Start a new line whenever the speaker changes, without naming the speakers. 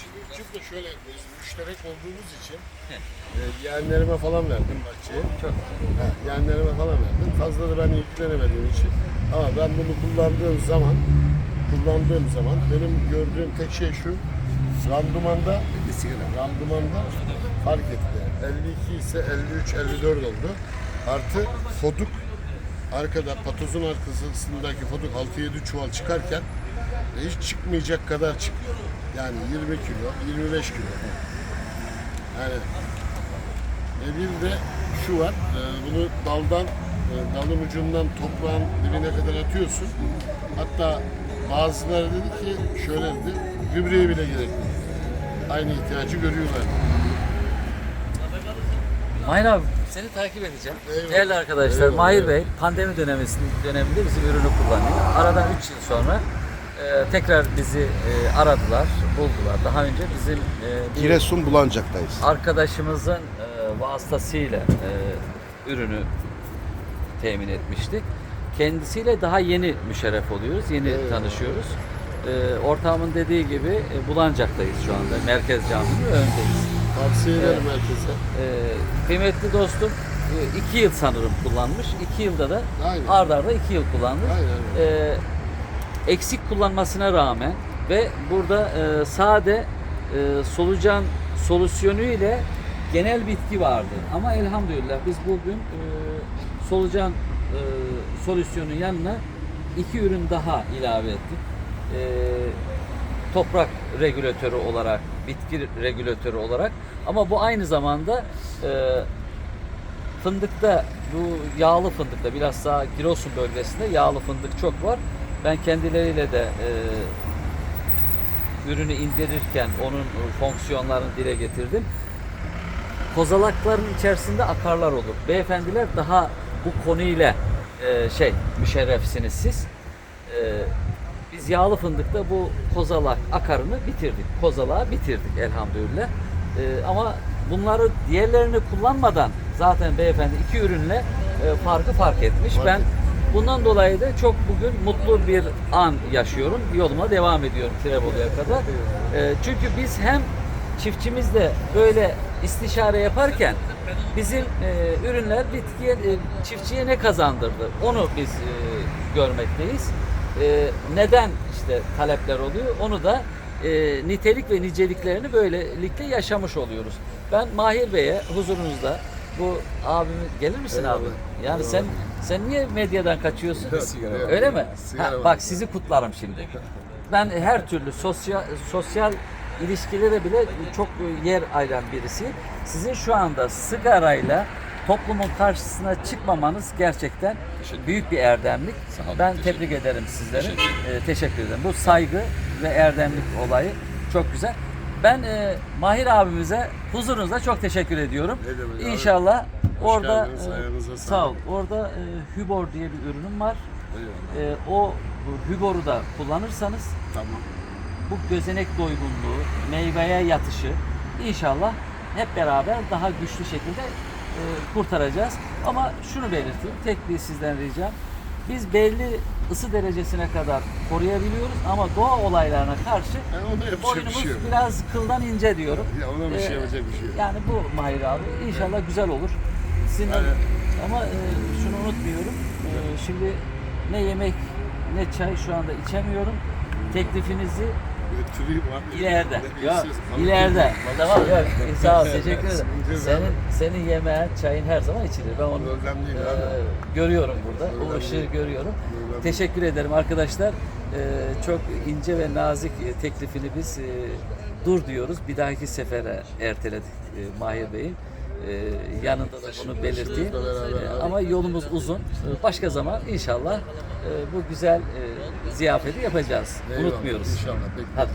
Şimdi çift şöyle biz müşterek olduğumuz için e, yeğenlerime falan verdim bahçeyi.
Çok
Ha, yeğenlerime falan verdim. Fazla da ben ilgilenemediğim için. Ama ben bunu kullandığım zaman kullandığım zaman benim gördüğüm tek şey şu randımanda randımanda fark etti. 52 ise 53 54 oldu. Artı foduk arkada patozun arkasındaki foduk 6-7 çuval çıkarken hiç çıkmayacak kadar çıkıyor. Yani 20 kilo, 25 kilo. Yani ve bir de şu var, e, bunu daldan, e, dalın ucundan toprağın dibine kadar atıyorsun. Hatta bazıları dedi ki, şöyle dedi, gübreye bile gerek yok. Aynı ihtiyacı görüyorlar.
Mahir abi seni takip edeceğim.
Eyvallah.
Değerli arkadaşlar
Eyvallah,
Mahir. Bey pandemi döneminde, döneminde bizim ürünü kullanıyor. Aradan 3 yıl sonra e, tekrar bizi e, aradılar, buldular. Daha önce bizim e,
Giresun Bulancak'tayız.
arkadaşımızın e, vasıtasıyla e, ürünü temin etmiştik. Kendisiyle daha yeni müşerref oluyoruz, yeni
Eyvallah.
tanışıyoruz. E, ortağımın dediği gibi e, Bulancak'tayız şu anda. Merkez Camii'nin önündeyiz.
Tavsiye ederim herkese.
Ee, kıymetli dostum e, iki yıl sanırım kullanmış. İki yılda da
Aynen.
arda arda iki yıl kullanmış.
Aynen.
Ee, eksik kullanmasına rağmen ve burada e, sade e, solucan solüsyonu ile genel bitki vardı. Ama elhamdülillah biz bugün e, solucan e, solüsyonun yanına iki ürün daha ilave ettik. E, toprak regülatörü olarak, bitki regülatörü olarak ama bu aynı zamanda e, fındıkta bu yağlı fındıkta daha Giresun bölgesinde yağlı fındık çok var. Ben kendileriyle de e, ürünü indirirken onun fonksiyonlarını dile getirdim. Kozalakların içerisinde akarlar olur. Beyefendiler daha bu konuyla e, şey müşerrefsiniz siz. E, biz yağlı fındıkta bu kozalak akarını bitirdik. Kozalağı bitirdik elhamdülillah. E, ama bunları diğerlerini kullanmadan zaten beyefendi iki ürünle e, farkı fark etmiş. Ben bundan dolayı da çok bugün mutlu bir an yaşıyorum. Yoluma devam ediyorum Tirebolu'ya kadar. E, çünkü biz hem çiftçimizle böyle istişare yaparken bizim e, ürünler bitkiye, e, çiftçiye ne kazandırdı onu biz e, görmekteyiz. E, neden işte talepler oluyor onu da e, nitelik ve niceliklerini böylelikle yaşamış oluyoruz. Ben Mahir Bey'e huzurunuzda bu abimi gelir misin
Eyvallah.
abi? Yani sen sen niye medyadan kaçıyorsun?
Sigara.
Öyle mi? Ha, bak sizi kutlarım şimdi. Ben her türlü sosyal sosyal ilişkilere bile çok yer ayıran birisiyim. Sizin şu anda sigarayla toplumun karşısına çıkmamanız gerçekten büyük bir erdemlik. ben tebrik ederim sizleri. Ee, teşekkür ederim. Bu saygı ve erdemlik olayı çok güzel. Ben e, Mahir abimize huzurunuzda çok teşekkür ediyorum.
Ne demek abi.
İnşallah
Hoş
orada
geldiniz,
e, sağ ol. Orada e, Hübor diye bir ürünüm var.
Eyvallah.
E, o Hübor'u da kullanırsanız
Tamam.
bu gözenek doygunluğu, meyveye yatışı inşallah hep beraber daha güçlü şekilde kurtaracağız. Ama şunu belirteyim, tek bir sizden ricam. Biz belli ısı derecesine kadar koruyabiliyoruz ama doğa olaylarına karşı
Yani ona yapacak bir
boynumuz
şey yok.
biraz kıldan ince diyorum.
Ya ona bir şey
Ee,
yapacak bir şey yok.
Yani bu Mahir abi inşallah güzel olur. Sizin
Yani-
ama e, şunu unutmuyorum. E, şimdi ne yemek ne çay şu anda içemiyorum. Teklifinizi
Götüreyim abi.
ileride. Yok, ileride. Tamam yok. Sağ ol, teşekkür ederim. Senin senin yemeğin, çayın her zaman içilir. Ben onu
Problem değil
e,
abi.
görüyorum burada.
Problem
o ışığı
değil.
görüyorum.
Problem
Teşekkür ederim arkadaşlar. E, çok ince ve nazik e, teklifini biz e, dur diyoruz. Bir dahaki sefere erteledik e, Mahir Bey'in. E, yanında da bunu belirteyim. ama yolumuz uzun. Başka zaman inşallah e, bu güzel e, ziyafeti yapacağız. Unutmuyoruz.
İnşallah.
Hadi.